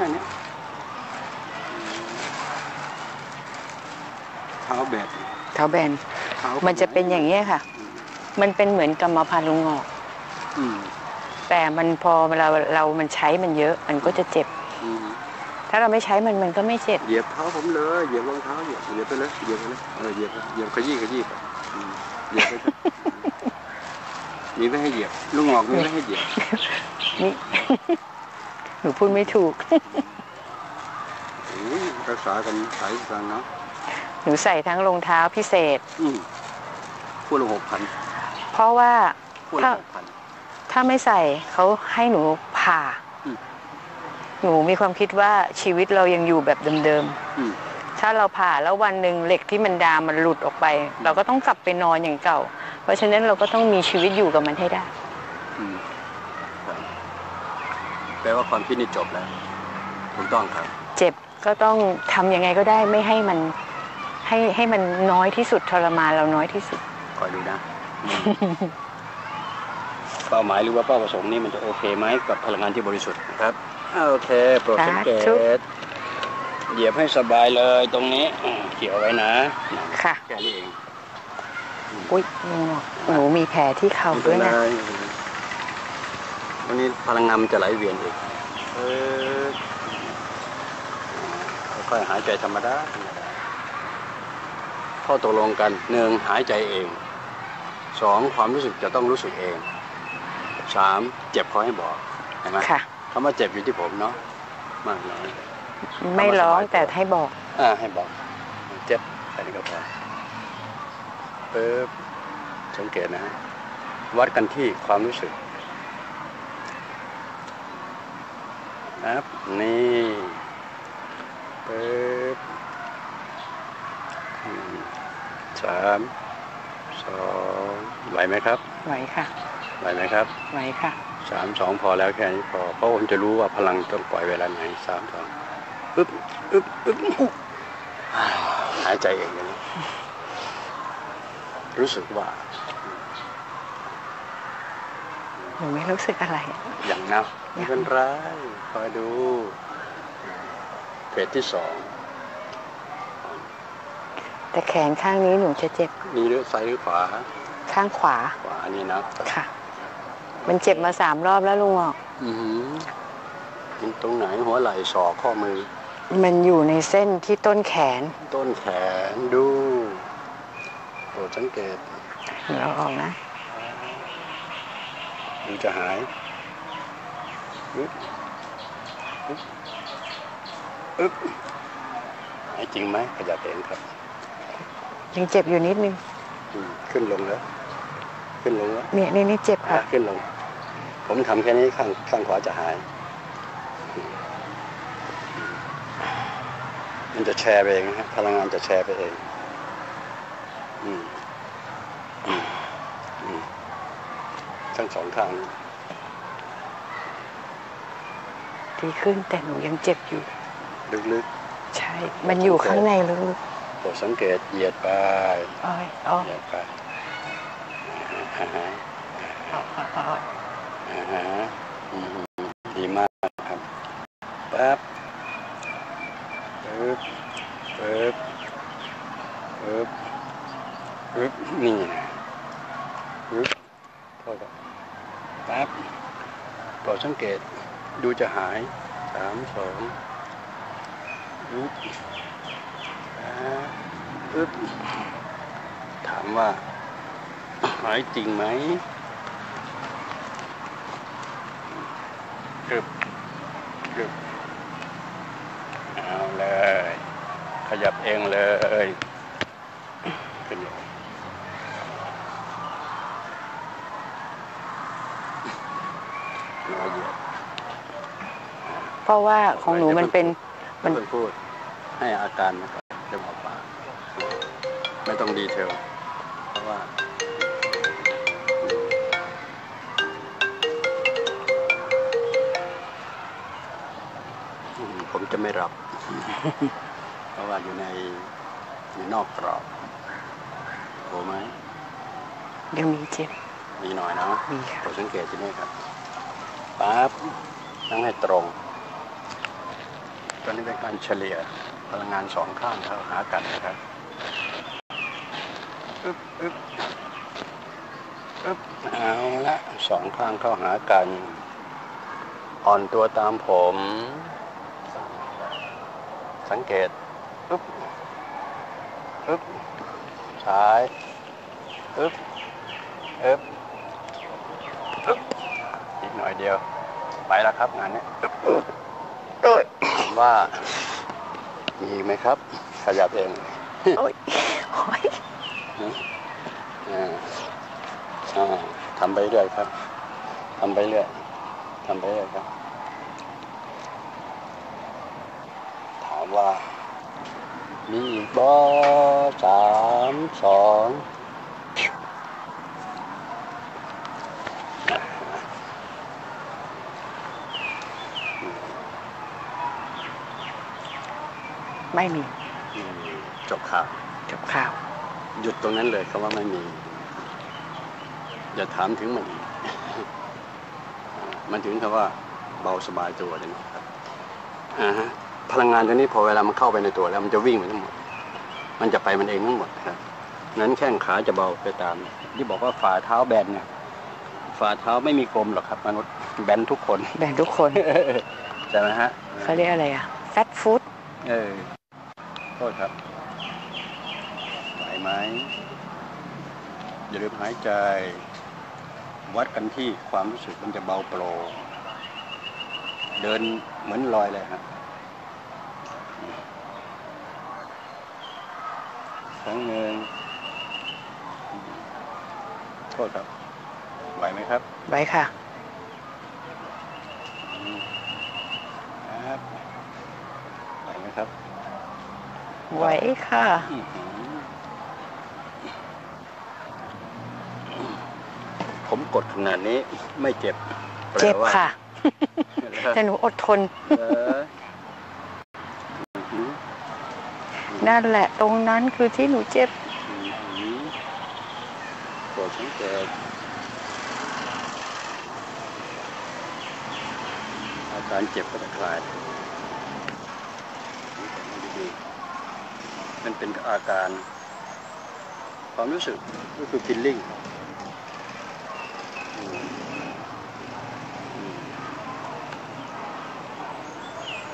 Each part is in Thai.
ค่นี้เท้าแบดเท้าแบน เท้ามันจะเป็นอย่างนี้ยค่ะ มันเป็นเหมือนกรรมพันธุ์ลุงงอกอืมแต่มันพอเวลาเรามันใช้มันเยอะ มันก็จะเจ็บอืมถ้าเราไม่ใช้มันมันก็ไม่เจ็บ เหยียบเท้าผมเลยเหยียบรองเท้าเหยียบเหยียบไปเลยเหยียบไปเลยเออเหยียบไปเหยียบขยี้ขยี้ไปอืมเหยียบไปเลยมีไม่ให้เหยียบลุงหงอกมีไม่ให้เหยียบนี่ หนูพูดไม่ถูก อุ้ยรักษากันสายกันเนาะหนูใส่ทั้งรองเท้าพิเศษ อืมพูดละหกพันเพราะว่าพูดถ้าละหกพัน ถ้าไม่ใส่เขาให้หนูผ่า อืม หนูมีความคิดว่าชีวิตเรายังอยู่แบบเดิมอืมๆ ถ้าเราผ่าแล้ววันหนึ่งเหล็กที่มันดามมันหลุดออกไป เราก็ต้องกลับไปนอนอย่างเก่า เพราะฉะนั้นเราก็ต้องมีชีวิตอยู่กับมันให้ได้ อืมครับ แปลว่าความคิดนี่จบแล้วถูกต้องครับ เจ็บก็ต้องทำยังไงก็ได้ไม่ให้มันให้ให้มันน้อยที่สุดทรมานเราน้อยที่สุด คอยดูนะอืมเป้าหมายหรือว่าเป้าประสงค์นี่มันจะโอเคไหมกับพลังงานที่บริสุทธิ์นะครับอ่าโอเคโปรดสังเกสาธุ ตเหยียบให้สบายเลยตรงนี้อ่าเกี่ยวไว้นะค่ะแค่นี้เองอุ้ยลุงบอกหนูมีแผลที่เข่าด้วยนะ วันนี้พลังงานมันจะไหลเวียนอีกเออค่อยๆหายใจธรรมดาธรรมดาข้อตกลงกันหนึ่งหายใจเองสองความรู้สึกจะต้องรู้สึกเองสามเจ็บเขาให้บอกเห็นไหมค่ะคำว่าเจ็บอยู่ที่ผมเนาะมากน้อยไม่ร้องแต่ให้บอกอ่าให้บอก เจ็บแค่นี้ก็พอปึ๊บสังเกตนะฮะวัดกันที่ความรู้สึกนะ ครับนี่ปึ๊บอืมสามสองไหวไหมครับ ไหวค่ะ ไหวไหมครับ ไหวค่ะสามสองพอแล้วแค่นี้พอเพราะผมจะรู้ว่าพลังต้องปล่อยเวลาไหนสามสองอึ๊บอึ๊บอึ๊บอ่าหายใจเองอย่างนี้รู้สึกว่าหนูไม่รู้สึกอะไร อย่างนะ ไม่เป็นไรคอยดูเฟสที่สองแต่แขนข้างนี้หนูจะเจ็บนี่หรือซ้ายหรือขวา ข้างขวา ขวานี่นะค่ะ มันเจ็บมาสามรอบแล้วลุงบอกอือหือมันตรงไหนหัวไหล่ศอกข้อมือ มันอยู่ในเส้นที่ต้นแขน ต้นแขนดูโปรดสังเกตหนูเอาออกนะ ดูจะหาย อึ๊บอึ๊บจริงไหมขยับเองครับยังเจ็บอยู่นิดนึงขึ้นลงแล้ว ขึ้นลงแล้วเนี่ยนี่นี่เจ็บค่ะขึ้นลง ผมทำแค่นี้ข้างข้างขวาจะหาย มันจะแชร์ไปเองนะฮะพลังงานจะแชร์ไปเองอืมอืมทั้งสองข้าง ดีขึ้น แต่หนูยังเจ็บอยู่ ลึกใช่ มันอยู่ข้างในลึกๆโปรดสังเกตเหยียดไปๆอ้อยอ้อยเหยียดไปอ่าฮะอ้อยอ้อยอ่าฮะอืมดีมากครับแป๊บปึ๊บปึ๊บปึ๊บปึ๊บนี่นะปึ๊บเท่ากับแป๊บโปรดสังเกต ดูจะหายสามสองปึ๊บอ่าปึ๊บถามว่า หายจริงไหมกรึบกรึบเอาเลย ขยับเองเลยขึ้นลงน้อยเหยียดเพ ราะว่าของหนูมันเป็นมัมันนพูด ให้อาการมันก่อนจะบอกปากไม่ต้องดีเทลเพราะว่าอืมผมจะไม่รับ เพราะว่าอยู่ในอยู่นอกกรอบโอ้ไหมยังมีเจ็บ มีหน่อยเนาะมีค่ะผมสังเกตที่นี่ครับปั๊บนั่งให้ตรง ตอนนี้เป็นการเฉลี่ยพลังงานสองข้างเข้าหากันนะครับอึ๊บอึ๊บอึ๊บเอาละสองข้างเข้าหากัน อ่อนตัวตามผม สังเกตอึ๊บอึ๊บซ้ายอึ๊บอึ๊บอึ๊บอีกหน่อยเดียว ไปแล้วครับงานนี้ ว่ามีอีกไหมครับ ขยับเองโอ้ยโอ้ยอ่าอ่าทำไปเรื่อยครับทำไปเรื่อยทำไปเรื่อยครับ ถามว่า มีอีกบ่สามสอง ไม่มีอืมจบข่าว จบข่าว หยุดตรงนั้นเลยคำว่าไม่มี อย่าถามถึงมันอีก มันถึงคำว่า เบาสบายตัวเลยนะครับอ่าฮะพลังงานตัวนี้พอเวลามันเข้าไปในตัวแล้วมันจะวิ่งไปทั้งหมด มันจะไปมันเองทั้งหมดครับ นั้นแข้งขาจะเบาไปตาม ที่บอกว่าฝ่าเท้าแบนเนี่ย ฝ่าเท้าไม่มีกลมหรอกครับ มนุษย์แบนทุกคน แบ่งทุกคน ใช่ไหมฮะเขาเรียกอะไรอะแฟตฟู้ด เออ โทษครับไหวไหมอย่าลืมหายใจ วัดกันที่ความรู้สึกมันจะเบาโปร่งเดินเหมือนลอยเลยครับครั้งหนึ่งโทษครับ ไหวไหมครับไว้ค่ะครับไหวไหมครับ ไว้ค่ะอื้อหือผมกดขนาดนี้ไม่เจ็บแปลเจ็บว่าค่ะเหรอแต่หนูอดทนเหรออื้อหือนั่นแหละตรงนั้นคือที่หนูเจ็บอื้อหือโปรดสังเกตอาการเจ็บก็จะคลายสังเกตให้ดีๆ มันเป็นอาการ ความรู้สึกก็คือ feeling อืมอืม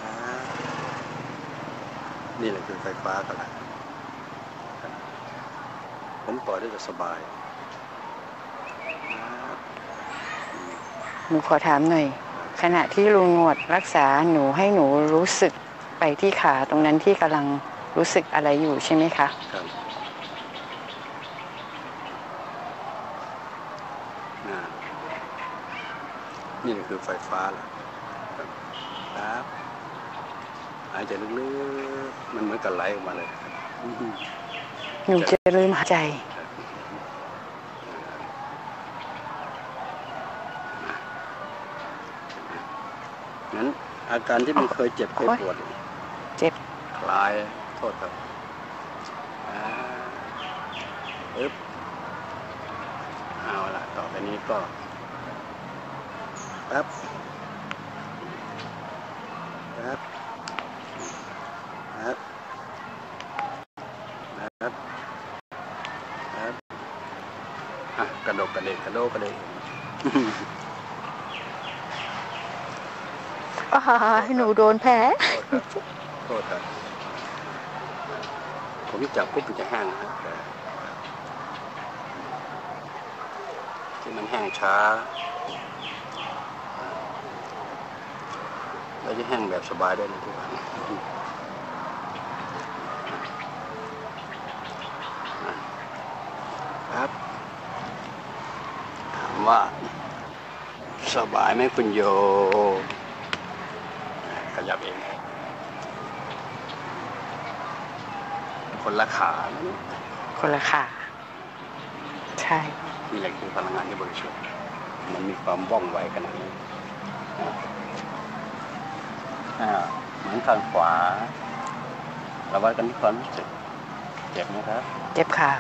อ่านี่แหละคือไฟฟ้ากันแหละครับผมปล่อยได้จะสบาย หนูขอถามหน่อย ขณะที่ลุงหนวดรักษาหนูให้หนูรู้สึกไปที่ขาตรงนั้นที่กำลัง รู้สึกอะไรอยู่ใช่ไหมคะครับอ่านี่คือไฟฟ้าแหละครับครับหายใจลึกๆมันเหมือนกับไหลออกมาเลยครับอืมหนูจะลืมหายใจงั้นอาการที่มันเคยเจ็บเคยปวด เจ็บคลาย โทษครับอ่าปึ๊บเอาละต่อไปนี้ก็แป๊บแป๊บแป๊บแป๊บแป๊บอะกระดกกระเดกกระโดกกระเดกอ้าหนูโดนแผลโทษครับ ผมจับปุ๊บมันจะแห้งนะครับแต่ที่มันแห้งช้าแล้วจะแห้งแบบสบายได้เลยทุกวันครับถามว่าสบายไหมคุณโยขยับเอง คนละขานะเนี่ยคนละขาใช่ นี่แหละคือพลังงานที่บริสุทธิ์ มันมีความว่องไวขนาดนี้อ่าอ่าเหมือนข้างขวา เราวัดกันที่ความรู้สึก เจ็บไหมครับ เจ็บขา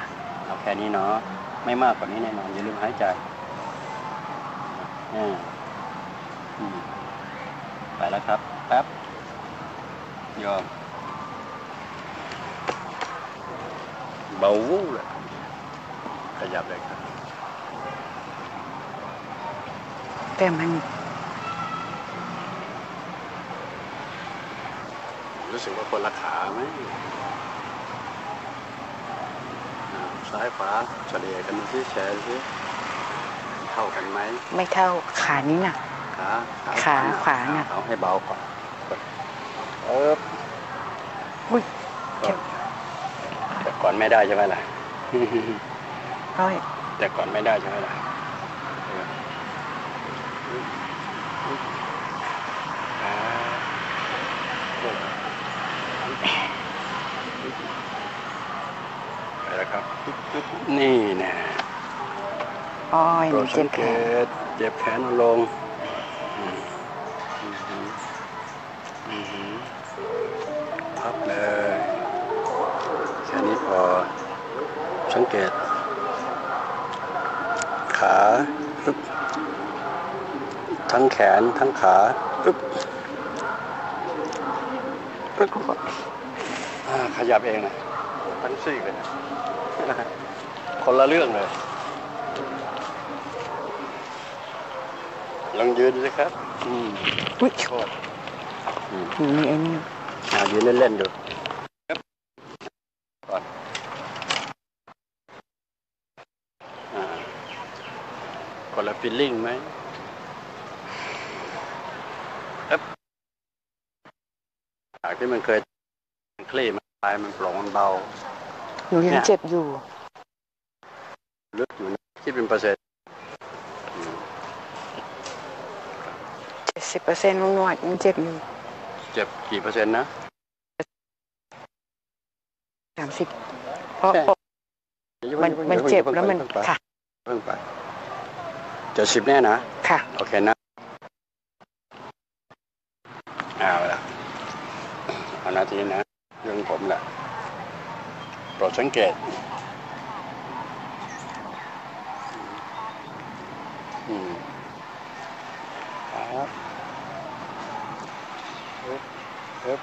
เอาแค่นี้เนาะ ไม่มากกว่านี้แน่นอน อย่าลืมหายใจอืมอืมไปแล้วครับ แป๊บยอม เบาวู้เลยขยับเลยครับ แต่มัน รู้สึกว่าคนละขาไหมอ่าซ้ายขวาเฉลี่ยกันดูที่แชร์ดูสิเท่ากันไหมไม่เท่าขานี้หนักขาขาขวาน่ะเอาให้เบาก่อนเอออุ้ยแต่ ก่อนไม่ได้ใช่ไหมล่ะร้อยแต่ก่อนไม่ได้ใช่ไหมล่ะเอออ่าโอ้ไปแล้วครับ นี่แน่อ้อยโปรมันดเจ็สับงแขเกนตเจ็บแขนเอาลง ต ขาปึ๊บทั้งแขนทั้งขาปึ๊บปึ๊บอ่าขยับเองนะทั้งซี่เลยนะคนละเรื่องเลยลองยืนดูสิครับ อืมอุ้ยโทษอืมมีไอ้นี่อ่ายืนเล่นๆดูครับก่อนอ่าคน ละฟีลลิ่งไหมครับจากที่มันเคยคลี่มันไปมันโปร่งมันเบาหนูยังเจ็บอยู่ลึกอยู่นะที่เป็นเปอร์เซ็นต์อืมเจ็ดสิบเปอร์เซ็นต์ลุงหนวดยังเจ็บอยู่ เจ็บกี่เปอร์เซ็นต์นะสามสิบเพราะใช่ปกอย่ามันพิ่งมันอย่าพิ่งเจ็บอย่าพิ่งแล้วมันอย่าเพิ่งไปค่ะเพิ่งไปเจ็ดสิบแน่นะ ค่ะ โอเคนะเอาละเอานาทีนะเรื่องผมแหละโปรดสังเกตอืมครับเอ๊บเอ๊บ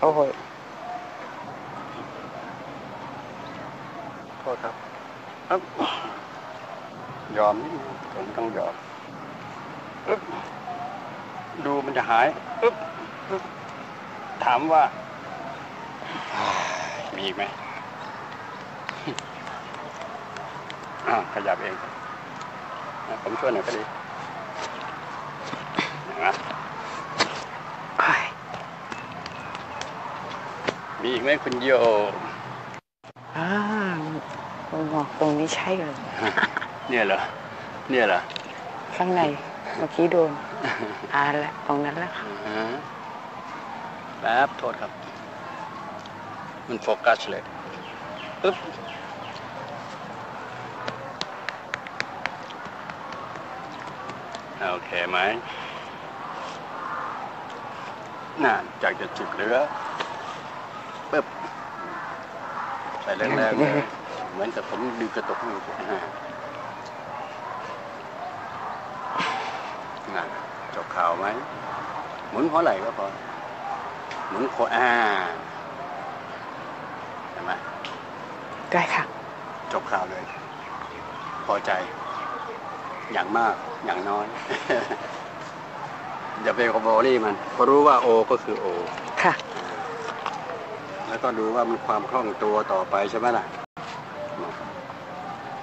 โอ้ย โทษครับอ๊บย อมนิดนึงผมต้องยอมอึ๊บดูมันจะหายอึ๊บอึ๊บถามว่า มีอีกไหมอ้าขยับเองอะผมช่วยหน่อยก็ดีนะโอ้ยมีอีกไหมคุณโยอ่าลุงบอกตรงนี้ใช่เลย เนี่ยเหรอ เนี่ยเหรอ ข้างในเมื่อกี้โดนอ่าละตรงนั้นแหละค่ะอ่าฮะแป๊บโทษครับ มันโฟกัสเลยปึ๊บโอเคไหมน่าจากจะจุดเหลือปึ๊บใส่แรงๆเลยเหมือนกับผมดึงกระตุกอยู่อ่าน่ะจบข่าวไหมหมุนหัวไหล่ก็พอหมุนโคอ่าเห็นไหมได้ค่ะ จบข่าวเลย พอใจ อย่างมากอย่างน้อยอย่าไปขโมยนี่มันเพราะรู้ว่าโอก็คือโอ ค่ะ แล้วก็ดูว่ามันความคล่องตัวต่อไปใช่ไหมล่ะ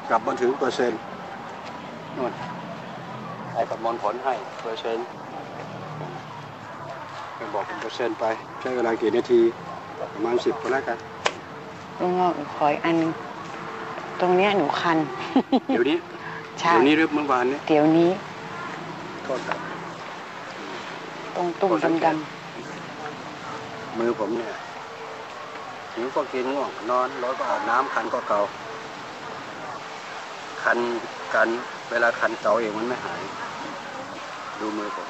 กลับมาถึงเปอร์เซ็นต์นู่น ไอ้ประมวลผลให้เปอร์เซ็นต์ไปบอกเป็นเปอร์เซ็นต์ไป ใช้เวลากี่นาที ประมาณสิบก็แล้วกันลุงงอกขออีกอันหนึงตรงเนี้ยหนูคัน เดี๋ยวนี้ ใช่ เดี๋ยวนี้หรือเมื่อวานนี้เดี๋ยวนี้ โทษครับตรงตุ่มขอสังเกดตมือผมเนี่ยหิวก็กินง่วงนอนร้อนก็อาบน้ำคันก็เกาคันกัน เวลาคันเกาเองมันไม่หาย ดูมือผม